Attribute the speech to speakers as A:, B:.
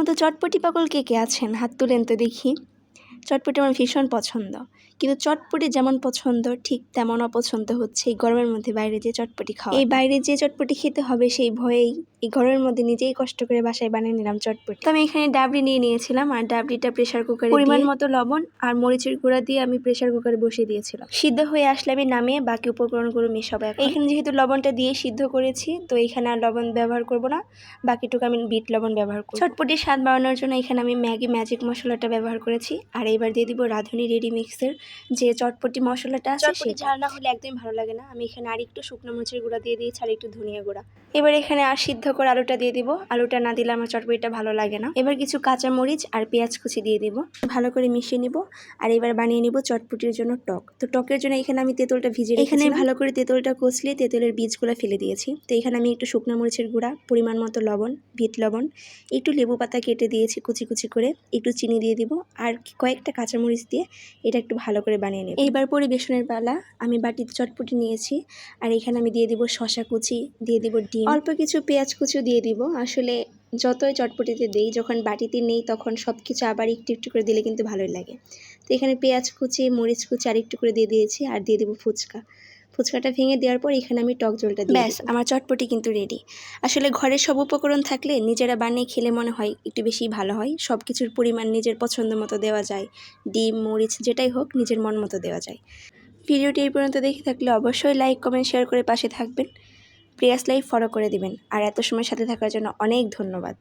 A: মতো চটপটি পাগল কে কে আছেন? হাত তুলেন তো দেখি। চটপটি আমার ভীষণ পছন্দ। কিন্তু চটপটি যেমন পছন্দ, ঠিক তেমন অপছন্দ হচ্ছে এই গরমের মধ্যে বাইরে যে চটপটি খাওয়া। এই বাইরে যে চটপটি খেতে হবে সেই ভয়েই এই ঘরের মধ্যে নিজেই কষ্ট করে বাসায় বানিয়ে নিলাম চটপটি। তো আমি এখানে ডাবলি নিয়ে নিয়েছিলাম আর ডাবলিটা প্রেশার কুকারে পরিমাণ মতো লবণ আর মরিচের গুঁড়া দিয়ে আমি প্রেশার কুকারে বসিয়ে দিয়েছিলাম। সিদ্ধ হয়ে আসলে আমি নামিয়ে বাকি উপকরণগুলো মেশাবো এখন। এখানে যেহেতু লবণটা দিয়ে সিদ্ধ করেছি তো এখানে আর লবণ ব্যবহার করব না বাকিটুকু আমি বিট লবণ ব্যবহার করব। চটপটির স্বাদ বাড়ানোর জন্য এখানে আমি ম্যাগি ম্যাজিক মশলাটা ব্যবহার করেছি আর এবার দিয়ে দিব রাঁধুনি রেডি মিক্সের যে চটপটি মশলাটা আছে সেই ঝাল না হলে একদমই ভালো লাগে না। আমি এখানে আর একটু শুকনো মরিচের গুঁড়া দিয়ে দিয়েছি আর একটু ধনিয়া গুঁড়া। এবার এখানে আর সিদ্ধ করে আলুটা দিয়ে দিব। আলুটা না দিলে আমার চটপটিটা ভালো লাগে না। এবার কিছু কাঁচা মরিচ আর পেঁয়াজ কুচি দিয়ে দিব। ভালো করে মিশিয়ে নিব আর এবার বানিয়ে নিব চটপটির জন্য টক। তো টকের জন্য এখানে আমি তেঁতুলটা ভিজে এখানে ভালো করে তেঁতুলটা কষলে তেঁতুলের বীজগুলো ফেলে দিয়েছি। তো এখানে আমি একটু শুকনো মরিচের গুঁড়া, পরিমাণ মতো লবণ, বিট লবণ, একটু লেবু পাতা কেটে দিয়েছি কুচি কুচি করে। একটু চিনি দিয়ে দিব আর কয়েকটা কাঁচামরিচ দিয়ে এটা একটু ভালো করে বানিয়ে নেব। এইবার পরিবেশনের পালা আমি বাটির চটপটি নিয়েছি। আর এখানে আমি দিয়ে দিব শশা কুচি, দিয়ে দিব ডিম। অল্প কিছু পেঁয়াজ কুচিও দিয়ে দিব। আসলে যতই চটপটিতে দেই যখন বাটিতে নেই তখন সব কিছু আবার একটু একটু করে দিলে কিন্তু ভালোই লাগে। তো এখানে পেঁয়াজ কুচি মরিচ কুচি আর একটু করে দিয়ে দিয়েছি আর দিয়ে দেবো ফুচকা। ফুচকাটা ভেঙে দেওয়ার পর এখানে আমি টক জলটা দিই ব্যাস আমার চটপটি কিন্তু রেডি আসলে ঘরের সব উপকরণ থাকলে নিজেরা বানিয়ে খেলে মনে হয় একটু বেশি ভালো হয়। সব কিছুর পরিমাণ নিজের পছন্দ মতো দেওয়া যায়। ডিম মরিচ যেটাই হোক নিজের মন মতো দেওয়া যায়। ভিডিওটি এই পর্যন্ত দেখে থাকলে অবশ্যই লাইক কমেন্ট শেয়ার করে পাশে থাকবেন। প্রিয়াস লাইভ ফলো করে দিবেন। আর এত সময় সাথে থাকার জন্য অনেক ধন্যবাদ।